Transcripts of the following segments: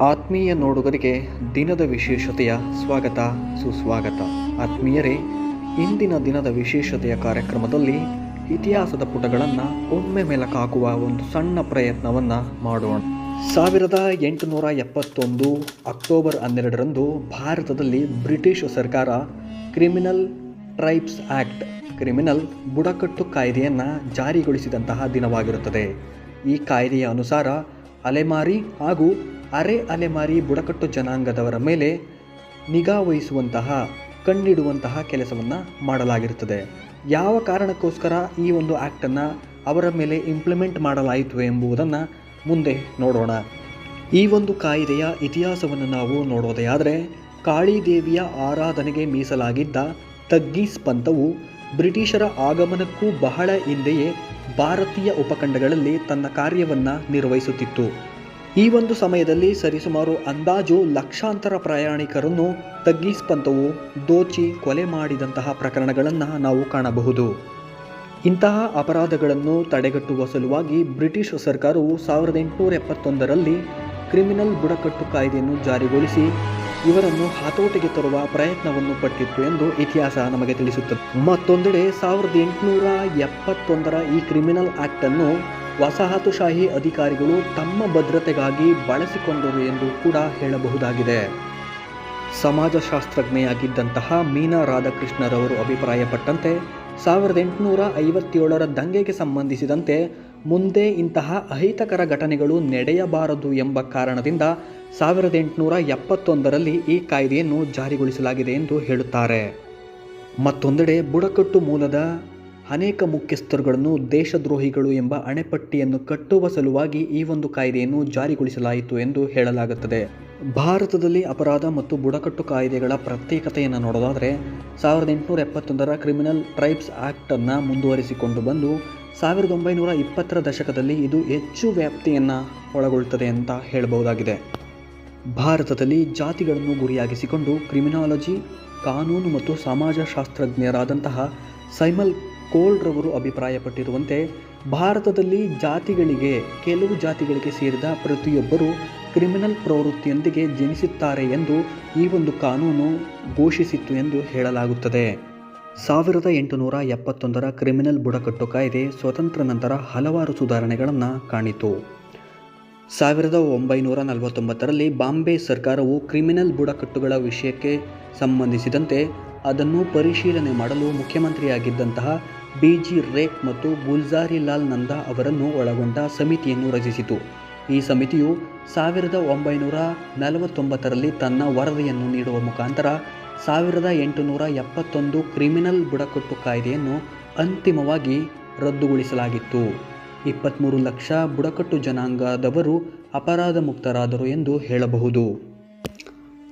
ಆತ್ಮೀಯ ನೋಡುಗರಿಗೆ ದಿನದ ವಿಶೇಷತೆಯ ಸ್ವಾಗತ, ಸುಸ್ವಾಗತ. ಆತ್ಮೀಯರೇ, ಇಂದಿನ ದಿನದ ವಿಶೇಷತೆಯ ಕಾರ್ಯಕ್ರಮದಲ್ಲಿ ಇತಿಹಾಸದ ಪುಟಗಳನ್ನು ಒಮ್ಮೆ ಮೆಲಕಾಕುವ ಒಂದು ಸಣ್ಣ ಪ್ರಯತ್ನವನ್ನು ಮಾಡೋಣ. ಸಾವಿರದ ಎಂಟುನೂರ ಎಪ್ಪತ್ತೊಂದು ಅಕ್ಟೋಬರ್ ಹನ್ನೆರಡರಂದು ಭಾರತದಲ್ಲಿ ಬ್ರಿಟಿಷ್ ಸರ್ಕಾರ ಕ್ರಿಮಿನಲ್ ಟ್ರೈಬ್ಸ್ ಆ್ಯಕ್ಟ್ ಕ್ರಿಮಿನಲ್ ಬುಡಕಟ್ಟು ಕಾಯ್ದೆಯನ್ನು ಜಾರಿಗೊಳಿಸಿದಂತಹ ದಿನವಾಗಿರುತ್ತದೆ. ಈ ಕಾಯ್ದೆಯ ಅನುಸಾರ ಅಲೆಮಾರಿ ಹಾಗೂ ಅರೆ ಅಲೆಮಾರಿ ಬುಡಕಟ್ಟು ಜನಾಂಗದವರ ಮೇಲೆ ನಿಗಾ ವಹಿಸುವಂತಹ, ಕಣ್ಣಿಡುವಂತಹ ಕೆಲಸವನ್ನು ಮಾಡಲಾಗಿರುತ್ತದೆ. ಯಾವ ಕಾರಣಕ್ಕೋಸ್ಕರ ಈ ಒಂದು ಆ್ಯಕ್ಟನ್ನು ಅವರ ಮೇಲೆ ಇಂಪ್ಲಿಮೆಂಟ್ ಮಾಡಲಾಯಿತು ಎಂಬುದನ್ನು ಮುಂದೆ ನೋಡೋಣ. ಈ ಒಂದು ಕಾಯಿದೆಯ ಇತಿಹಾಸವನ್ನು ನಾವು ನೋಡೋದೇ ಆದರೆ, ಕಾಳಿದೇವಿಯ ಆರಾಧನೆಗೆ ಮೀಸಲಾಗಿದ್ದ ತಗ್ಗೀಸ್ ಪಂಥವು ಬ್ರಿಟಿಷರ ಆಗಮನಕ್ಕೂ ಬಹಳ ಹಿಂದೆಯೇ ಭಾರತೀಯ ಉಪಖಂಡಗಳಲ್ಲಿ ತನ್ನ ಕಾರ್ಯವನ್ನು ನಿರ್ವಹಿಸುತ್ತಿತ್ತು. ಈ ಒಂದು ಸಮಯದಲ್ಲಿ ಸರಿಸುಮಾರು ಅಂದಾಜು ಲಕ್ಷಾಂತರ ಪ್ರಯಾಣಿಕರನ್ನು ತಗ್ಗೀಸ್ ಪಂಥವು ದೋಚಿ, ಕೊಲೆ ಮಾಡಿದಂತಹ ಪ್ರಕರಣಗಳನ್ನು ನಾವು ಕಾಣಬಹುದು. ಇಂತಹ ಅಪರಾಧಗಳನ್ನು ತಡೆಗಟ್ಟುವ ಸಲುವಾಗಿ ಬ್ರಿಟಿಷ್ ಸರ್ಕಾರವು ಸಾವಿರದ ಎಂಟುನೂರ ಎಪ್ಪತ್ತೊಂದರಲ್ಲಿ ಕ್ರಿಮಿನಲ್ ಬುಡಕಟ್ಟು ಕಾಯ್ದೆಯನ್ನು ಜಾರಿಗೊಳಿಸಿ ಇವರನ್ನು ಹತೋಟಿಗೆ ತರುವ ಪ್ರಯತ್ನವನ್ನು ಪಟ್ಟಿತ್ತು ಎಂದು ಇತಿಹಾಸ ನಮಗೆ ತಿಳಿಸುತ್ತದೆ. ಮತ್ತೊಂದೆಡೆ ಸಾವಿರದ ಎಂಟುನೂರ ಎಪ್ಪತ್ತೊಂದರ ಈ ಕ್ರಿಮಿನಲ್ ಆ್ಯಕ್ಟನ್ನು ವಸಾಹತುಶಾಹಿ ಅಧಿಕಾರಿಗಳು ತಮ್ಮ ಭದ್ರತೆಗಾಗಿ ಬಳಸಿಕೊಂಡರು ಎಂದು ಕೂಡ ಹೇಳಬಹುದಾಗಿದೆ. ಸಮಾಜಶಾಸ್ತ್ರಜ್ಞೆಯಾಗಿದ್ದಂತಹ ಮೀನಾ ರಾಧಾಕೃಷ್ಣರವರು ಅಭಿಪ್ರಾಯಪಟ್ಟಂತೆ, ಸಾವಿರದ ಎಂಟುನೂರ ಐವತ್ತೇಳರ ದಂಗೆಗೆ ಸಂಬಂಧಿಸಿದಂತೆ ಮುಂದೆ ಇಂತಹ ಅಹಿತಕರ ಘಟನೆಗಳು ನಡೆಯಬಾರದು ಎಂಬ ಕಾರಣದಿಂದ ಸಾವಿರದ ಎಂಟುನೂರ ಎಪ್ಪತ್ತೊಂದರಲ್ಲಿ ಈ ಕಾಯ್ದೆಯನ್ನು ಜಾರಿಗೊಳಿಸಲಾಗಿದೆ ಎಂದು ಹೇಳುತ್ತಾರೆ. ಮತ್ತೊಂದೆಡೆ ಬುಡಕಟ್ಟು ಮೂಲದ ಅನೇಕ ಮುಖ್ಯಸ್ಥರುಗಳನ್ನು ದೇಶದ್ರೋಹಿಗಳು ಎಂಬ ಅಣೆಪಟ್ಟಿಯನ್ನು ಕಟ್ಟುವ ಸಲುವಾಗಿ ಈ ಒಂದು ಕಾಯ್ದೆಯನ್ನು ಜಾರಿಗೊಳಿಸಲಾಯಿತು ಎಂದು ಹೇಳಲಾಗುತ್ತದೆ. ಭಾರತದಲ್ಲಿ ಅಪರಾಧ ಮತ್ತು ಬುಡಕಟ್ಟು ಕಾಯ್ದೆಗಳ ಪ್ರತ್ಯೇಕತೆಯನ್ನು ನೋಡೋದಾದರೆ, ಸಾವಿರದ ಎಂಟುನೂರ ಎಪ್ಪತ್ತೊಂದರ ಕ್ರಿಮಿನಲ್ ಟ್ರೈಬ್ಸ್ ಆ್ಯಕ್ಟನ್ನು ಮುಂದುವರಿಸಿಕೊಂಡು ಬಂದು, ಸಾವಿರದ ಒಂಬೈನೂರ ಇಪ್ಪತ್ತರ ದಶಕದಲ್ಲಿ ಇದು ಹೆಚ್ಚು ವ್ಯಾಪ್ತಿಯನ್ನು ಒಳಗೊಳ್ಳುತ್ತದೆ ಅಂತ ಹೇಳಬಹುದಾಗಿದೆ. ಭಾರತದಲ್ಲಿ ಜಾತಿಗಳನ್ನು ಗುರಿಯಾಗಿಸಿಕೊಂಡು ಕ್ರಿಮಿನಾಲಜಿ, ಕಾನೂನು ಮತ್ತು ಸಮಾಜಶಾಸ್ತ್ರಜ್ಞರಾದಂತಹ ಸೈಮಲ್ ಕೋಲ್ಡ್ರವರು ಅಭಿಪ್ರಾಯಪಟ್ಟಿರುವಂತೆ, ಭಾರತದಲ್ಲಿ ಜಾತಿಗಳಿಗೆ, ಕೆಲವು ಜಾತಿಗಳಿಗೆ ಸೇರಿದ ಪ್ರತಿಯೊಬ್ಬರು ಕ್ರಿಮಿನಲ್ ಪ್ರವೃತ್ತಿಯೊಂದಿಗೆ ಜನಿಸುತ್ತಾರೆ ಎಂದು ಈ ಒಂದು ಕಾನೂನು ಘೋಷಿಸಿತ್ತು ಎಂದು ಹೇಳಲಾಗುತ್ತದೆ. ಸಾವಿರದ ಎಂಟುನೂರ ಎಪ್ಪತ್ತೊಂದರ ಕ್ರಿಮಿನಲ್ ಬುಡಕಟ್ಟು ಕಾಯ್ದೆ ಸ್ವತಂತ್ರ ನಂತರ ಹಲವಾರು ಸುಧಾರಣೆಗಳನ್ನು ಕಾಣಿತು. ಸಾವಿರದ ಒಂಬೈನೂರ ನಲವತ್ತೊಂಬತ್ತರಲ್ಲಿ ಬಾಂಬೆ ಸರ್ಕಾರವು ಕ್ರಿಮಿನಲ್ ಬುಡಕಟ್ಟುಗಳ ವಿಷಯಕ್ಕೆ ಸಂಬಂಧಿಸಿದಂತೆ ಅದನ್ನು ಪರಿಶೀಲನೆ ಮಾಡಲು ಮುಖ್ಯಮಂತ್ರಿಯಾಗಿದ್ದಂತಹ ಬಿ ಜಿ ರೇಖ್ ಮತ್ತು ಗುಲ್ಜಾರಿಲಾಲ್ ನಂದಾ ಅವರನ್ನು ಒಳಗೊಂಡ ಸಮಿತಿಯನ್ನು ರಚಿಸಿತು. ಈ ಸಮಿತಿಯು ಸಾವಿರದ ಒಂಬೈನೂರ ನಲವತ್ತೊಂಬತ್ತರಲ್ಲಿ ತನ್ನ ವರದಿಯನ್ನು ನೀಡುವ ಮುಖಾಂತರ ಸಾವಿರದ ಎಂಟುನೂರ ಎಪ್ಪತ್ತೊಂದು ಕ್ರಿಮಿನಲ್ ಬುಡಕಟ್ಟು ಕಾಯ್ದೆಯನ್ನು ಅಂತಿಮವಾಗಿ ರದ್ದುಗೊಳಿಸಲಾಗಿತ್ತು ಇಪ್ಪತ್ತ್ಮೂರು ಲಕ್ಷ ಬುಡಕಟ್ಟು ಜನಾಂಗದವರು ಅಪರಾಧ ಮುಕ್ತರಾದರು ಎಂದು ಹೇಳಬಹುದು.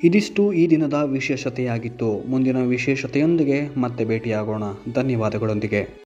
ಇದಿಷ್ಟು ಈ ದಿನದ ವಿಶೇಷತೆಯಾಗಿತ್ತು. ಮುಂದಿನ ವಿಶೇಷತೆಯೊಂದಿಗೆ ಮತ್ತೆ ಭೇಟಿಯಾಗೋಣ. ಧನ್ಯವಾದಗಳೊಂದಿಗೆ.